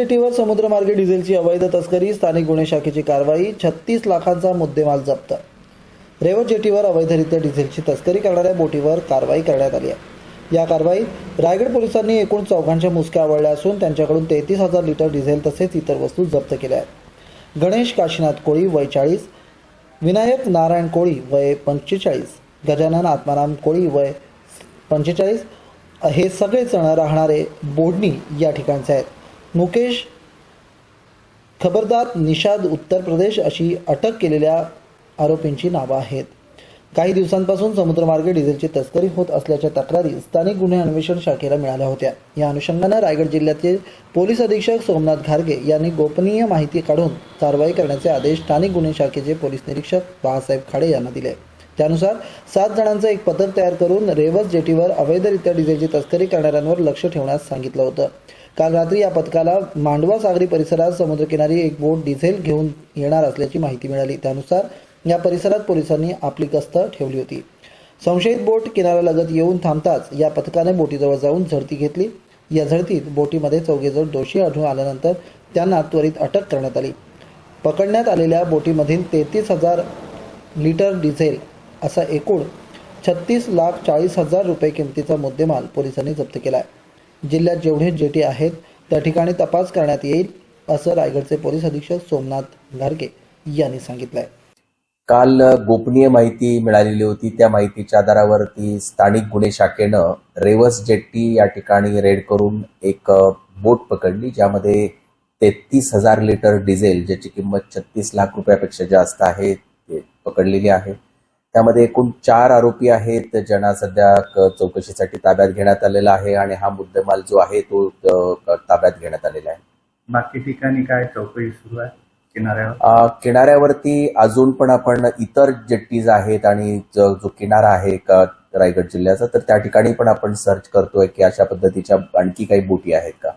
जेटीवर समुद्रमार्गे डिझेलची अवैध तस्करी स्थानिक गुन्हे शाखेची कारवाई छत्तीस लाखांचा मुद्देमाल जप्त. रेवत जेटीवर अवैधरित्या डिझेलची तस्करी करणाऱ्या बोटीवर कारवाई करण्यात आली आहे. या कारवाईत रायगड पोलिसांनी एकूण चौघांच्या मुसक्या आवळल्या असून त्यांच्याकडून तेहतीस हजार लिटर डिझेल तसेच इतर वस्तू जप्त केल्या आहेत. गणेश काशीनाथ कोळी वय चाळीस विनायक नारायण कोळी वय पंचेचाळीस गजानन आत्माराम कोळी वय पंचेचाळीस हे सगळेजण राहणारे बोडणी या ठिकाणचे आहेत. मुकेश खबरदार निषाद उत्तर प्रदेश अशी अटक केलेल्या आरोपींची नावं आहेत. काही दिवसांपासून समुद्रमार्गे डिझेलची तस्करी होत असल्याच्या तक्रारी स्थानिक गुन्हे अन्वेषण शाखेला मिळाल्या होत्या. या अनुषंगानं रायगड जिल्ह्याचे पोलीस अधीक्षक सोमनाथ घारगे यांनी गोपनीय माहिती काढून कारवाई करण्याचे आदेश स्थानिक गुन्हे शाखेचे पोलीस निरीक्षक बाळासाहेब खाडे यांना दिले. त्यानुसार सात जणांचं एक पथक तयार करून रेवस जेटीवर अवैधरित्या डिझेलची तस्करी करणाऱ्यांवर लक्ष ठेवण्यास सांगितलं होतं. काल रात्री या पथकाला मांडवा सागरी परिसरात समुद्रकिनारी एक बोट डिझेल घेऊन येणार असल्याची माहिती मिळाली. त्यानुसार या परिसरात पोलिसांनी आपली गस्त ठेवली होती. संशयित बोट किनाऱ्यालगत येऊन थांबताच या पथकाने बोटीजवळ जाऊन झडती घेतली. या झडतीत बोटीमध्ये चौघेजण दोषी आढळून आल्यानंतर त्यांना त्वरित अटक करण्यात आली. पकडण्यात आलेल्या बोटीमधील तेहतीस हजार लिटर डिझेल असा एकूण छत्तीस लाख चाळीस हजार रुपये किमतीचा मुद्देमाल पोलिसांनी जप्त केला आहे जिल्ह्यात जेवढे जेटी आहेत त्या ठिकाणी तपास करण्यात येईल असं रायगडचे पोलीस अधीक्षक सोमनाथ घारगे यांनी सांगितलंय. काल गोपनीय माहिती मिळालेली होती. त्या माहितीच्या आधारावरती स्थानिक गुन्हे शाखेनं रेवस जेट्टी या ठिकाणी रेड करून एक बोट पकडली ज्यामध्ये तेहतीस हजार लिटर डिझेल ज्याची किंमत छत्तीस लाख रुपयापेक्षा जास्त आहे ते पकडलेली आहे. त्यामध्ये एकूण चार आरोपी आहेत ज्यांना सध्या चौकशीसाठी ताब्यात घेण्यात आलेला आहे आणि हा मुद्देमाल जो आहे तो ताब्यात घेण्यात आलेला आहे. बाकी ठिकाणी काय चौकशी सुरू आहे? किनाऱ्यावर? किनाऱ्यावरती अजून पण आपण इतर जेट्टीज आहेत आणि जो जो किनारा आहे का रायगड जिल्ह्याचा तर त्या ठिकाणी पण आपण सर्च करतोय की अशा पद्धतीच्या आणखी काही बोटी आहेत का?